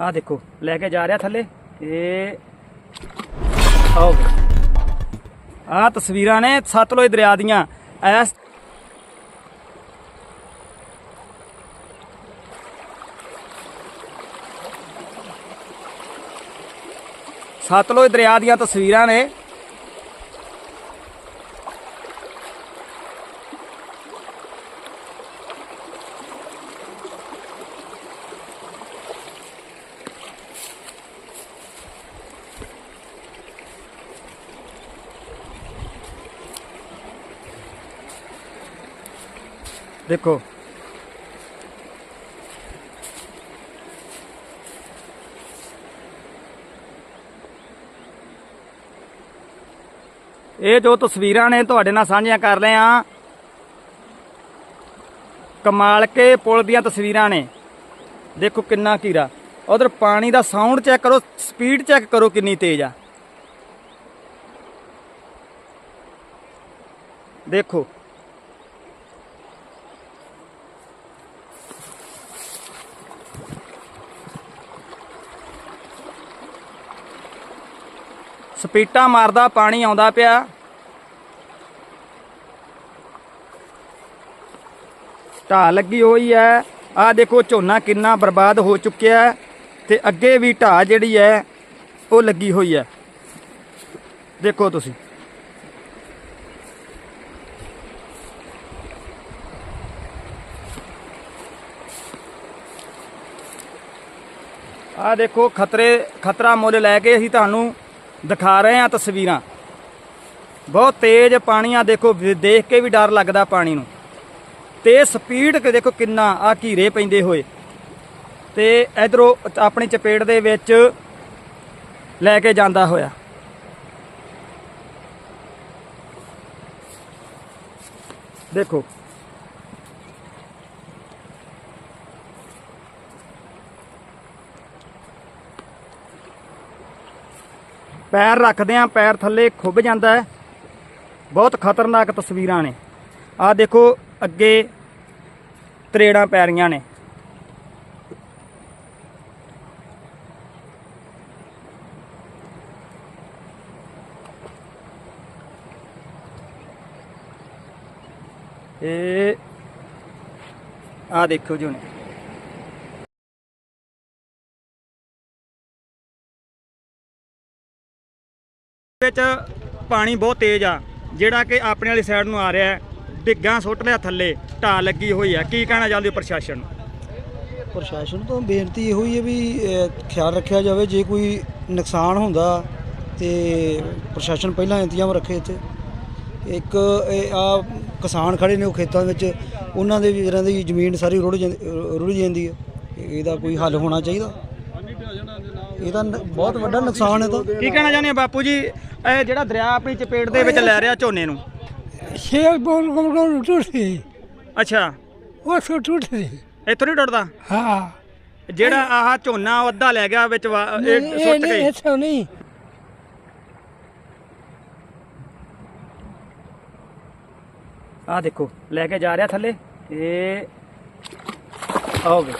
ਆਹ ਦੇਖੋ, ਲੈ ਕੇ ਜਾ ਰਿਹਾ ਥੱਲੇ। ਇਹ ਆਓ ਆਹ ਤਸਵੀਰਾਂ ਨੇ ਸਤਲੁਜ ਦਰਿਆ ਦੀਆਂ। ਐਸ ਸਤਲੁਜ ਦਰਿਆ ਦੀਆਂ ਤਸਵੀਰਾਂ ਨੇ। ਦੇਖੋ। ਇਹ ਜੋ ਤਸਵੀਰਾਂ ਨੇ ਤੁਹਾਡੇ ਨਾਲ ਸਾਂਝੀਆਂ ਕਰ ਰਹੇ ਆ ਕਮਾਲ ਪੁਲ ਦੀਆਂ ਤਸਵੀਰਾਂ ਨੇ। ਦੇਖੋ ਕਿੰਨਾ ਕੀਰਾ ਉਧਰ ਪਾਣੀ ਦਾ ਸਾਊਂਡ ਚੈੱਕ ਕਰੋ ਸਪੀਡ ਚੈੱਕ ਕਰੋ ਕਿੰਨੀ ਤੇਜ਼ ਆ। ਦੇਖੋ। ਸਪੀਟਾਂ ਮਾਰਦਾ, ਪਾਣੀ ਆਉਂਦਾ ਪਿਆ। ਢਾਹ ਲੱਗੀ ਹੋਈ ਹੈ। ਆਹ ਦੇਖੋ, ਝੋਨਾ ਕਿੰਨਾ ਬਰਬਾਦ ਹੋ ਚੁੱਕਿਆ ਹੈ ਤੇ ਅੱਗੇ ਵੀ ਢਾਹ ਜਿਹੜੀ ਹੈ, ਉਹ ਲੱਗੀ ਹੋਈ ਹੈ। ਦੇਖੋ ਤੁਸੀਂ। ਆਹ ਦੇਖੋ, ਖਤਰੇ, ਖਤਰਾ ਮੁੱਲ ਲੈ ਕੇ ਅਸੀਂ ਤੁਹਾਨੂੰ ਦਿਖਾ ਰਹੇ ਹਾਂ ਤਸਵੀਰਾਂ। ਬਹੁਤ ਤੇਜ਼ ਪਾਣੀ ਆ ਦੇਖੋ ਦੇਖ ਕੇ ਵੀ ਡਰ ਲੱਗਦਾ ਪਾਣੀ ਨੂੰ। ਤੇ ਸਪੀਡ ਦੇਖੋ ਕਿੰਨਾ ਆ ਘੀਰੇ ਪੈਂਦੇ ਹੋਏ। ਤੇ ਇਧਰੋਂ ਆਪਣੀ ਚਪੇਟ ਦੇ ਵਿੱਚ ਲੈ ਕੇ ਜਾਂਦਾ ਹੋਇਆ। ਦੇਖੋ ਪੈਰ ਰੱਖਦੇ ਆ, ਪੈਰ ਥੱਲੇ ਖੁੱਭ ਜਾਂਦਾ ਹੈ। ਬਹੁਤ ਖਤਰਨਾਕ ਤਸਵੀਰਾਂ ਨੇ। ਆਹ ਦੇਖੋ ਅੱਗੇ ਤਰੇੜਾਂ ਪੈ ਰਹੀਆਂ ਨੇ। ਇਹ ਆਹ ਦੇਖੋ ਜੀ ਹੁਣ। ਵਿੱਚ ਪਾਣੀ ਬਹੁਤ ਤੇਜ਼ ਆ ਜਿਹੜਾ ਕਿ ਆਪਣੇ ਵਾਲੀ ਸਾਈਡ ਨੂੰ ਆ ਰਿਹਾ ਹੈ। ਡਿੱਗਾਂ ਸੁੱਟ ਲਿਆ ਥੱਲੇ ਢਾਹ ਲੱਗੀ ਹੋਈ ਆ। ਕੀ ਕਹਿਣਾ ਚਾਹੁੰਦੇ ਹੋ ਪ੍ਰਸ਼ਾਸਨ ਨੂੰ? ਪ੍ਰਸ਼ਾਸਨ ਤੋਂ ਬੇਨਤੀ ਇਹੋ ਹੀ ਹੈ ਵੀ ਅਹ, ਖਿਆਲ ਰੱਖਿਆ ਜਾਵੇ ਜੇ ਕੋਈ ਨੁਕਸਾਨ ਹੁੰਦਾ ਤੇ ਪ੍ਰਸ਼ਾਸਨ ਪਹਿਲਾਂ ਇੰਤਜ਼ਾਮ ਰੱਖੇ ਇੱਥੇ। ਇੱਕ ਇਹ ਆ ਕਿਸਾਨ ਖੜੇ ਨੇ ਉਹ ਖੇਤਾਂ ਵਿੱਚ ਉਹਨਾਂ ਦੇ ਵੀਰਾਂ ਦੀ ਜ਼ਮੀਨ ਸਾਰੀ ਰੁੜ ਜਾਂਦੀ ਰੁੜ ਜਾਂਦੀ ਹੈ। ਇਹਦਾ ਕੋਈ ਹੱਲ ਹੋਣਾ ਚਾਹੀਦਾ। ਇਹਦਾ ਨ- ਬਹੁਤ ਵੱਡਾ ਨੁਕਸਾਨ ਹੈ ਤਾਂ। ਕੀ ਕਹਿਣਾ ਚਾਹੁੰਦੇ ਆ ਬਾਪੂ ਜੀ? ਇਹ ਜਿਹੜਾ ਦਰਿਆ ਆਪਣੀ ਚਪੇਟ ਦੇ ਵਿੱਚ ਲੈ ਰਿਹਾ ਝੋਨੇ ਨੂੰ। ਬੋਲ ਬੋਲ ਬੋਲ ਟੁੱਟ ਸੀ ਅੱਛਾ। ਉਹ ਸੋ ਟੁੱਟ ਸੀ ਇੱਥੋਂ ਨਹੀਂ ਟੁੱਟਦਾ? ਹਾਂ। ਜਿਹੜਾ ਆਹ ਝੋਨਾ ਉਹ ਅੱਧਾ ਲੈ ਗਿਆ ਵਿੱਚ ਵਾ- ਇਹ ਇਹ ਸੁੱਟ ਨਹੀਂ ਗਈ। ਇੱਥੋਂ ਨਹੀਂ। ਆਹ ਦੇਖੋ ਲੈ ਕੇ ਜਾ ਰਿਹਾ ਥੱਲੇ। ਇਹ ਆਓਗੇ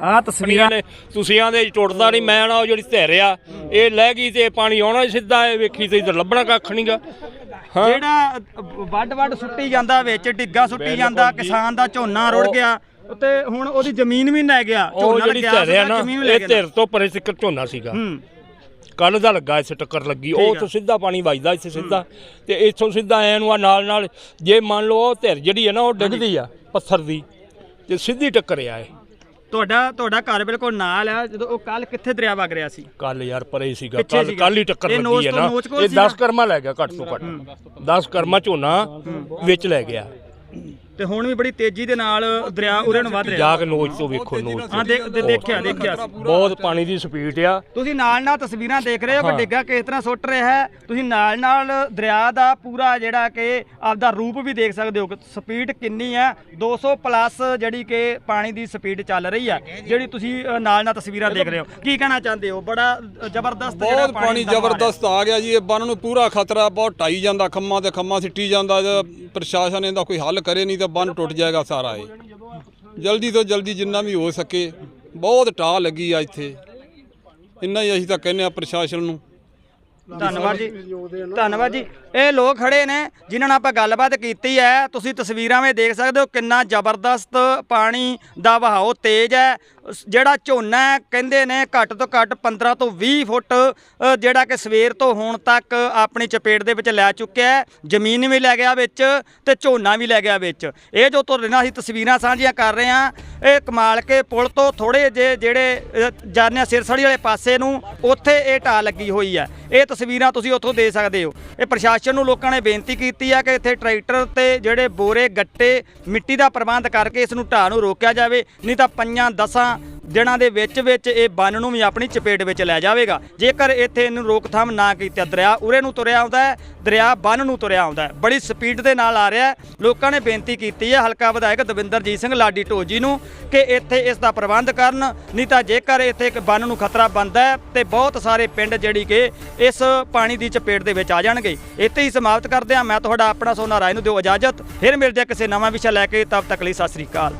ਆਹ ਤਸਵੀਰਾਂ ਨੇ ਤੁਸੀਂ ਆਂਦੇ ਟੁੱਟਦਾ ਨਹੀਂ ਮੈਂ ਨਾ ਉਹ ਜਿਹੜੀ ਧਿਰ ਆ ਇਹ ਲੈ ਗਈ ਤੇ ਪਾਣੀ ਆਉਣਾ ਸਿੱਧਾ ਇਹ ਵੇਖੀ ਤੇ ਇਧਰ ਲੱਭਣਾ ਕੱਖ ਨਹੀਂਗਾ ਜਿਹੜਾ ਵੱਡ ਵੱਡ ਸੁੱਟੀ ਜਾਂਦਾ ਵਿੱਚ ਡਿੱਗਾ ਸੁੱਟੀ ਜਾਂਦਾ ਕਿਸਾਨ ਦਾ ਝੋਨਾ ਰੁੜ ਗਿਆ ਤੇ ਹੁਣ ਉਹਦੀ ਜ਼ਮੀਨ ਵੀ ਲੈ ਗਿਆ ਝੋਨਾ ਜਿਹੜੀ ਲੱਗਿਆ ਧਿਰ ਆ ਸੀਗਾ, ਨਾ ਇਹ ਧਿਰ ਤੋਂ ਪਰੇ ਸਿੱਕਰ ਝੋਨਾ ਸੀਗਾ। ਕੱਲ ਦਾ ਲੱਗਾ ਇਸ ਟੱਕਰ ਲੱਗੀ ਉਹ ਆ। ਤੋਂ ਸਿੱਧਾ ਪਾਣੀ ਵੱਜਦਾ ਇੱਥੇ ਸਿੱਧਾ ਤੇ ਇੱਥੋਂ ਸਿੱਧਾ ਐ ਨੂੰ ਆ ਨਾਲ ਨਾਲ ਜੇ ਮੰਨ ਲਓ ਉਹ ਧਿਰ ਜਿਹੜੀ ਹੈ ਨਾ ਉਹ ਡਿੱਗਦੀ ਆ ਪੱਥਰ ਦੀ ਤੇ ਸਿੱਧੀ ਟੱਕਰਿਆ ਏ ਤੁਹਾਡਾ ਤੁਹਾਡਾ ਘਰ ਬਿਲਕੁਲ ਨਾਲ ਆ ਜਦੋਂ ਉਹ ਕੱਲ ਕਿੱਥੇ ਦਰਿਆ ਵਗ ਰਿਹਾ ਸੀ? ਕੱਲ ਯਾਰ ਪਰੇ ਸੀਗਾ ਪਿੱਛੇ ਕੱਲ ਸੀਗਾ। ਕੱਲ ਹੀ ਟੱਕਰ ਇਹ ਨੋਚ ਲੱਗੀ ਹੈ ਤੋਂ ਨਾ। ਨੋਚ ਕੋਲ ਇਹ ਸੀਗਾ? 10 ਕਰਮਾ ਲੈ ਗਿਆ ਘੱਟ ਤੋਂ ਘੱਟ। 10 ਕਰਮਾ ਝੋਨਾ ਵਿੱਚ ਲੈ ਗਿਆ। ਤੇ ਹੁਣ ਵੀ ਬੜੀ ਤੇਜ਼ੀ ਦੇ ਨਾਲ ਦਰਿਆ ਉਰੇ ਨੂੰ ਵੱਧ ਰਿਹਾ। ਜਾ ਕੇ ਨੋਚ ਤੋਂ ਵੇਖੋ ਨੋਚ ਹਾਂ ਦੇਖ ਦੇ- ਦੇਖਿਆ ਦੇਖਿਆ। ਬਹੁਤ ਪਾਣੀ ਦੀ ਸਪੀਡ ਆ। ਤੁਸੀਂ ਨਾਲ ਨਾਲ ਤਸਵੀਰਾਂ ਦੇਖ ਰਹੇ ਹੋ ਕਿ। ਡਿੱਗਾ ਕਿਸ ਤਰ੍ਹਾਂ ਸੁੱਟ ਰਿਹਾ ਹੈ। ਤੁਸੀਂ ਨਾਲ ਨਾਲ ਦਰਿਆ ਦਾ ਪੂਰਾ ਜਿਹੜਾ ਕਿ ਆਪਦਾ ਰੂਪ ਵੀ ਦੇਖ ਸਕਦੇ ਹੋ ਕਿ ਸਪੀਡ ਕਿੰਨੀ ਹੈ। 200 ਪਲੱਸ ਜਿਹੜੀ ਕਿ ਪਾਣੀ ਦੀ ਸਪੀਡ ਚੱਲ ਰਹੀ ਹੈ ਜਿਹੜੀ ਤੁਸੀਂ ਅ, ਨਾਲ ਨਾਲ ਤਸਵੀਰਾਂ ਦੇਖ ਰਹੇ ਹੋ। ਕੀ ਕਹਿਣਾ ਚਾਹੁੰਦੇ ਹੋ? ਬੜਾ ਅ, ਜ਼ਬਰਦਸਤ ਜਿਹੜਾ ਬਹੁਤ ਪਾਣੀ ਦਾ ਮਾਰ ਹੈ। ਜ਼ਬਰਦਸਤ ਆ ਗਿਆ ਜੀ ਇਹ ਬੰਨ ਨੂੰ ਪੂਰਾ ਖਤਰਾ ਬਹੁਤ ਢਾਈ ਜਾਂਦਾ ਖੰਮਾ ਤੇ ਖੰਮਾ ਸਿੱਟੀ ਜਾਂਦਾ ਜੇ ਪ੍ਰਸ਼ਾਸਨ ਇਹਦਾ ਕੋਈ ਹੱਲ ਕਰੇ ਨਹੀਂ ਤਾਂ ਬੰਨ ਟੁੱਟ ਜਾਏਗਾ ਸਾਰਾ ਇਹ। ਜਲਦੀ ਤੋਂ ਜਲਦੀ ਜਿੰਨਾ ਵੀ ਹੋ ਸਕੇ, ਬਹੁਤ ਟਾਹ ਲੱਗੀ ਆ ਇੱਥੇ। ਇੰਨਾ ਹੀ ਅਸੀਂ ਤਾਂ ਕਹਿੰਦੇ ਆ ਪ੍ਰਸ਼ਾਸਨ ਨੂੰ। ਧੰਨਵਾਦ ਜੀ। ਧੰਨਵਾਦ ਜੀ। ਇਹ ਲੋਕ ਖੜੇ ਨੇ ਜਿਨ੍ਹਾਂ ਨਾਲ ਆਪਾਂ ਗੱਲਬਾਤ ਕੀਤੀ ਹੈ। ਤੁਸੀਂ ਤਸਵੀਰਾਂ ਵਿੱਚ ਦੇਖ ਸਕਦੇ ਹੋ ਕਿੰਨਾ ਜ਼ਬਰਦਸਤ ਪਾਣੀ ਦਾ ਵਹਾਓ ਤੇਜ਼ ਹੈ। ਜਿਹੜਾ ਝੋਨਾ ਕਹਿੰਦੇ ਨੇ ਘੱਟ ਤੋਂ ਘੱਟ 15 ਤੋਂ 20 ਫੁੱਟ ਜਿਹੜਾ ਕਿ ਸਵੇਰ ਤੋਂ ਹੁਣ ਤੱਕ ਆਪਣੀ ਚਪੇਟ ਦੇ ਵਿੱਚ ਲੈ ਚੁੱਕਿਆ ਹੈ। ਜ਼ਮੀਨ ਵੀ ਲੈ ਗਿਆ ਵਿੱਚ ਤੇ ਝੋਨਾ ਵੀ ਲੈ ਗਿਆ ਵਿੱਚ। ਇਹ ਜੋ ਤੁਹਾਡੇ ਨਾਲ ਅਸੀਂ ਤਸਵੀਰਾਂ ਸਾਂਝੀਆਂ ਕਰ ਰਹੇ ਹਾਂ ਇਹ ਕਮਾਲ ਕੇ ਪੁਲ ਤੋਂ ਥੋੜੇ ਜੇ ਜਿਹੜੇ ਅ, ਜਾਂਦੇ ਆ ਸਿਰਸੜੀ ਵਾਲੇ ਪਾਸੇ ਨੂੰ ਉੱਥੇ ਇਹ ਢਾਹ ਲੱਗੀ ਹੋਈ ਹੈ। ਇਹ ਤਸਵੀਰਾਂ ਤੁਸੀਂ ਉੱਥੋਂ ਦੇ ਸਕਦੇ ਹੋ। ਇਹ ਪ੍ਰਸ਼ਾਸਨ ਨੂੰ ਲੋਕਾਂ ਨੇ ਬੇਨਤੀ ਕੀਤੀ ਹੈ ਕਿ ਇੱਥੇ ਟਰੈਕਟਰ ਤੇ ਜਿਹੜੇ ਬੋਰੇ, ਗੱਟੇ ਮਿੱਟੀ ਦਾ ਪ੍ਰਬੰਧ ਕਰਕੇ ਇਸ ਨੂੰ ਢਾਹ ਨੂੰ ਰੋਕਿਆ ਜਾਵੇ। ਨਹੀਂ ਤਾਂ ਪੰਜਾਂ, ਦਸਾਂ ਦਿਨਾਂ ਦੇ ਵਿੱਚ ਵਿੱਚ ਇਹ ਬੰਨ ਨੂੰ ਵੀ ਆਪਣੀ ਚਪੇਟ ਵਿੱਚ ਲੈ ਜਾਵੇਗਾ। ਜੇਕਰ ਇੱਥੇ ਇਹਨੂੰ ਰੋਕਥਾਮ ਨਾ ਕੀਤੀ ਦਰਿਆ, ਉਰੇ ਨੂੰ ਤੁਰਿਆ ਆਉਂਦਾ ਹੈ, ਦਰਿਆ ਬੰਨ ਨੂੰ ਤੁਰਿਆ ਆਉਂਦਾ ਹੈ। ਬੜੀ ਸਪੀਡ ਦੇ ਨਾਲ ਆ ਰਿਹਾ ਹੈ। ਲੋਕਾਂ ਨੇ ਬੇਨਤੀ ਕੀਤੀ ਹੈ, ਹਲਕਾ ਵਿਧਾਇਕ ਦਵਿੰਦਰਜੀਤ ਸਿੰਘ ਲਾਡੀ ਢੋਜੀ ਨੂੰ, ਕਿ ਇੱਥੇ ਇਸ ਦਾ ਪ੍ਰਬੰਧ ਕਰਨ। ਨਹੀਂ ਤਾਂ ਜੇਕਰ ਇੱਥੇ ਇੱਕ ਬੰਨ ਨੂੰ ਖਤਰਾ ਬਣਦਾ ਹੈ, ਤੇ ਬਹੁਤ ਸਾਰੇ ਪਿੰਡ ਜਿਹੜੀ ਕਿ ਇਸ ਪਾਣੀ ਦੀ ਚਪੇਟ ਦੇ ਵਿੱਚ ਆ ਜਾਣਗੇ। ਇੱਥੇ ਹੀ ਸਮਾਪਤ ਕਰਦੇ ਹਾਂ। ਮੈਂ ਤੁਹਾਡਾ ਆਪਣਾ ਸੋਨਾ ਰਾਏ ਨੂੰ ਦਿਓ ਇਜਾਜ਼ਤ। ਫਿਰ ਮਿਲਦੇ ਕਿਸੇ ਨਵਾਂ ਵਿਸ਼ਾ ਲੈ ਕੇ। ਤਬ ਤੱਕ ਲਈ ਸਤਿ ਸ੍ਰੀ ਅਕਾਲ।